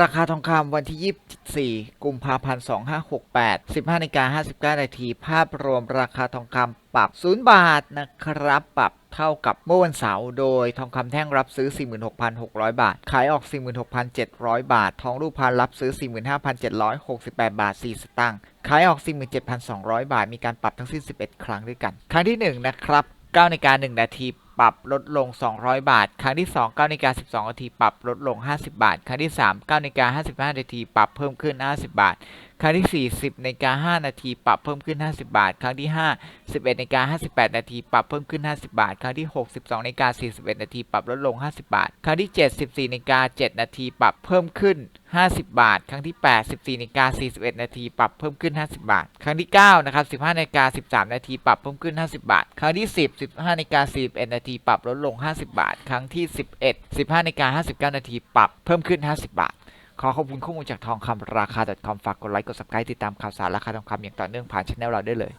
ราคาทองคำวันที่ 24 กุมภาพันธ์ 2568 15นาฬิกา59 นาที ภาพรวมราคาทองคำปรับ 0 บาทนะครับ ปรับเท่ากับเมื่อวันเสาร์โดยทองคำแท่งรับซื้อ 46,600 บาท ขายออก 46,700 บาท ทองรูปพรรณรับซื้อ 45,768 บาท 4 สตางค์ ขายออก 47,200 บาท มีการปรับทั้งสิ้น 11 ครั้งด้วยกัน ครั้งที่ 1 นะครับ9นาฬิกา1นาที ปรับลดลง 200 บาท ครั้งที่ 2 9นาฬิกา12นาทีปรับลดลง 50 บาท ครั้งที่ 3 9นาฬิกา55นาทีปรับเพิ่มขึ้น 50 บาทครั้งที่4 10นกา5นาที ปรับเพิ่มขึ้น 50 บาท ครั้งที่ 5 11ในกา58 นาที ปรับเพิ่มขึ้น 50 บาท ครั้งที่ 6 12ในกา41 นาที ปรับลดลง 50 บาท ครั้งที่ 7 14ในกา7 นาที ปรับเพิ่มขึ้น 50 บาท ครั้งที่ 8 14นาฬิกา41 นาที ปรับเพิ่มขึ้น 50 บาท ครั้งที่ 9 นะครับ 15นาฬิกา13 นาที ปรับเพิ่มขึ้น 50 บาท ครั้งที่ 10 15นาฬิกา41 นาที ปรับลดลง 50 บาท ครั้งที่ 11 15นาฬิกา59 นาที ปรับเพิ่มขึ้น 50 บาท ขอขอบคุณข้อมูลจากทองคำราคา .com ฝากกดไลค์กด subscribe ติดตามข่าวสารราคาทองคำอย่างต่อเนื่องผ่านช anel เราได้เลย